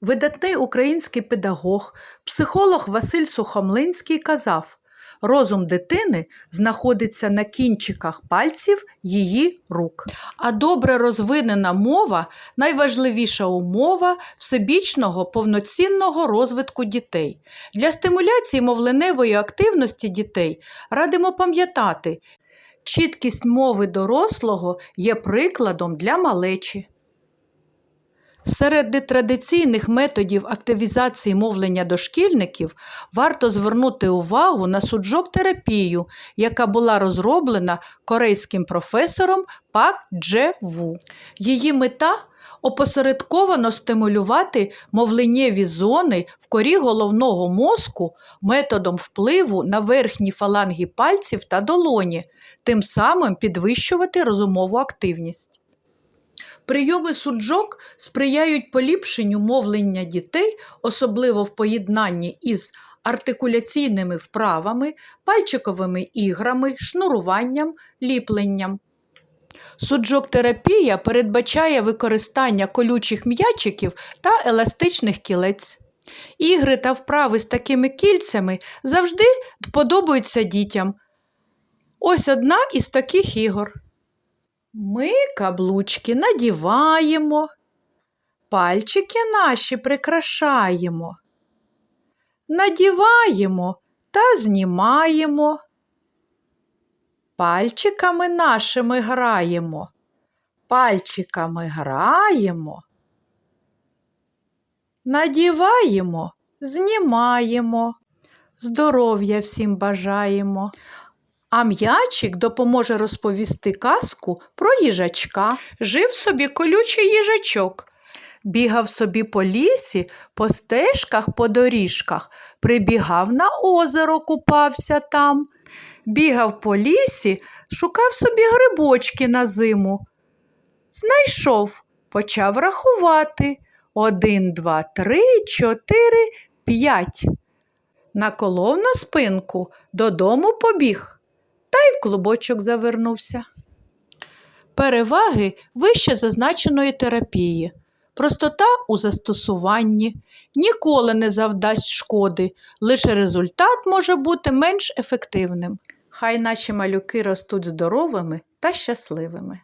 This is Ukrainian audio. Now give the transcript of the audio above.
Видатний український педагог, психолог Василь Сухомлинський казав, розум дитини знаходиться на кінчиках пальців її рук. А добре розвинена мова найважливіша умова всебічного повноцінного розвитку дітей. Для стимуляції мовленевої активності дітей радимо пам'ятати, чіткість мови дорослого є прикладом для малечі. Серед нетрадиційних методів активізації мовлення дошкільників варто звернути увагу на суджок-терапію, яка була розроблена корейським професором Пак Дже Ву. Її мета опосередковано стимулювати мовленнєві зони в корі головного мозку методом впливу на верхні фаланги пальців та долоні, тим самим підвищувати розумову активність. Прийоми суджок сприяють поліпшенню мовлення дітей, особливо в поєднанні із артикуляційними вправами, пальчиковими іграми, шнуруванням, ліпленням. Суджок-терапія передбачає використання колючих м'ячиків та еластичних кілець. Ігри та вправи з такими кільцями завжди подобаються дітям. Ось одна із таких ігор. Ми каблучки надіваємо, пальчики наші прикрашаємо, надіваємо та знімаємо, пальчиками нашими граємо, пальчиками граємо, надіваємо, знімаємо, здоров'я всім бажаємо. А м'ячик допоможе розповісти казку про їжачка. Жив собі колючий їжачок. Бігав собі по лісі, по стежках, по доріжках, прибігав на озеро, купався там. Бігав по лісі, шукав собі грибочки на зиму. Знайшов, почав рахувати. Один, два, три, чотири, п'ять. Наколов на спинку, додому побіг та й в клубочок завернувся. Переваги вище зазначеної терапії. Простота у застосуванні ніколи не завдасть шкоди, лише результат може бути менш ефективним. Хай наші малюки ростуть здоровими та щасливими.